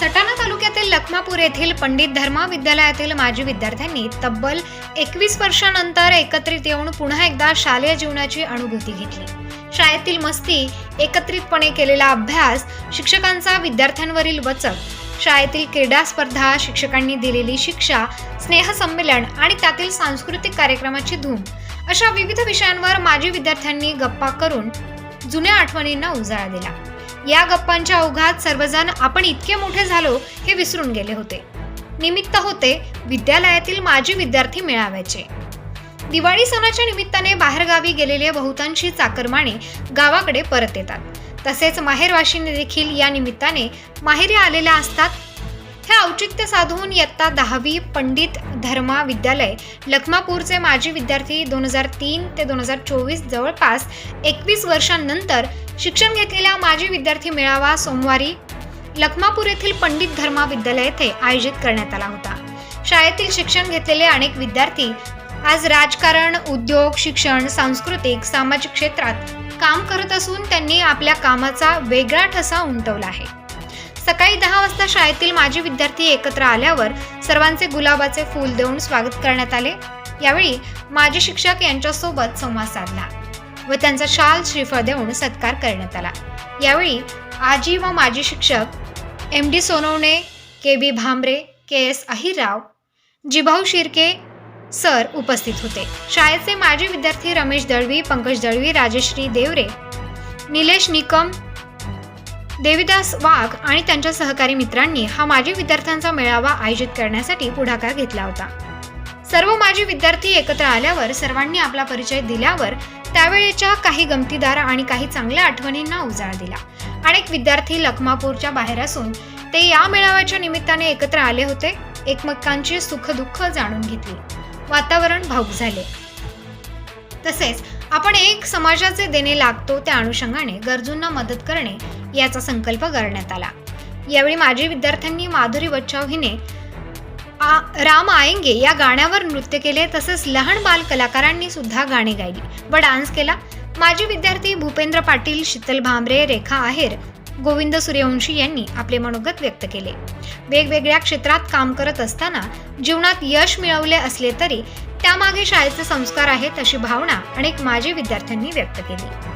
सटाणा तालुक्यातील लखमापूर येथील पंडित धर्मा विद्यालयातील माजी विद्यार्थ्यांनी तब्बल एकवीस वर्षानंतर एकत्रित येऊन पुन्हा एकदा शालेय जीवनाची अनुभूती घेतली. शाळेतील मस्ती एकत्रितपणे केलेला अभ्यास शिक्षकांचा विद्यार्थ्यांवरील वचक शाळेतील क्रीडा स्पर्धा शिक्षकांनी दिलेली शिक्षा स्नेहसंमेलन आणि त्यातील सांस्कृतिक कार्यक्रमाची धूम अशा विविध विषयांवर माजी विद्यार्थ्यांनी गप्पा करून जुन्या आठवणींना उजाळा दिला. या गप्पांच्या ओघात सर्वजण आपण इतके मोठे झालो हे विसरून गेले होते. निमित्त होते विद्यालयातील माजी विद्यार्थी मेळाव्याचे. दिवाळी सणाच्या निमित्ताने बाहेरगावी गेलेले बहुतांशी चाकरमाने गावाकडे परत येतात. तसेच माहेरवाशीने देखील या निमित्ताने माहेरी आलेल्या असतात हे औचित्य साधून इयत्ता दहावी पंडित धर्मा विद्यालय लखमापूरचे माजी विद्यार्थी दोन हजार तीन ते दोन हजार चोवीस जवळपास एकवीस वर्षांनंतर शिक्षण घेतलेला माजी विद्यार्थी मेळावा सोमवारी लखमापूर येथील पंडित धर्मा विद्यालय येथे आयोजित करण्यात आला होता. शाळेतील शिक्षण घेतलेले अनेक विद्यार्थी आज राजकारण उद्योग शिक्षण सांस्कृतिक सामाजिक क्षेत्रात काम करत असून त्यांनी आपल्या कामाचा वेगळा ठसा उमटवला आहे. सकाळी दहा वाजता शाळेतील माजी विद्यार्थी एकत्र आल्यावर सर्वांचे गुलाबाचे फूल देऊन स्वागत करण्यात आले. यावेळी माजी शिक्षक यांच्यासोबत संवाद साधला व त्यांचा शाल श्रीफळ देऊन सत्कार करण्यात आला. यावेळी आजी व माजी शिक्षक M D Sonawane K B Bhambare K S Ahirrao Jibhau Shirke sir उपस्थित होते. शाळेचे माजी विद्यार्थी रमेश दळवी पंकज दळवी राजश्री देवरे निलेश निकम देविदास वाघ आणि त्यांच्या सहकारी मित्रांनी हा माजी विद्यार्थ्यांचा मेळावा आयोजित करण्यासाठी पुढाकार घेतला होता. सर्व माजी विद्यार्थी एकत्र आल्यावर सर्वांनी आपला परिचय दिल्यावर त्यावेळेच्या काही गमतीदार आणि काही चांगल्या आठवणींना उजाळा दिला. अनेक विद्यार्थी लखमापूरच्या बाहेर असून ते या मेळाव्याच्या निमित्ताने एकत्र आले होते एकमेकांची सुखदुःख जाणून घेतली. वातावरण भाऊक झाले. तसेच आपण एक समाजाचे देणे लागतो त्या अनुषंगाने गरजूंना मदत करणे याचा संकल्प करण्यात आला. यावेळी माजी विद्यार्थ्यांनी माधुरी बच्चाव हिने आ, राम आएंगे या गाण्यावर नृत्य केले तसेच लहान बाल कलाकारांनी सुद्धा गाणी गायली व डान्स केला. माजी विद्यार्थी भूपेंद्र पाटील शीतल भांबरे रेखा आहेर गोविंद सूर्यवंशी यांनी आपले मनोगत व्यक्त केले. वेगवेगळ्या क्षेत्रात काम करत असताना जीवनात यश मिळवले असले तरी त्यामागे शाळेचे संस्कार आहेत अशी भावना अनेक माजी विद्यार्थ्यांनी व्यक्त केली.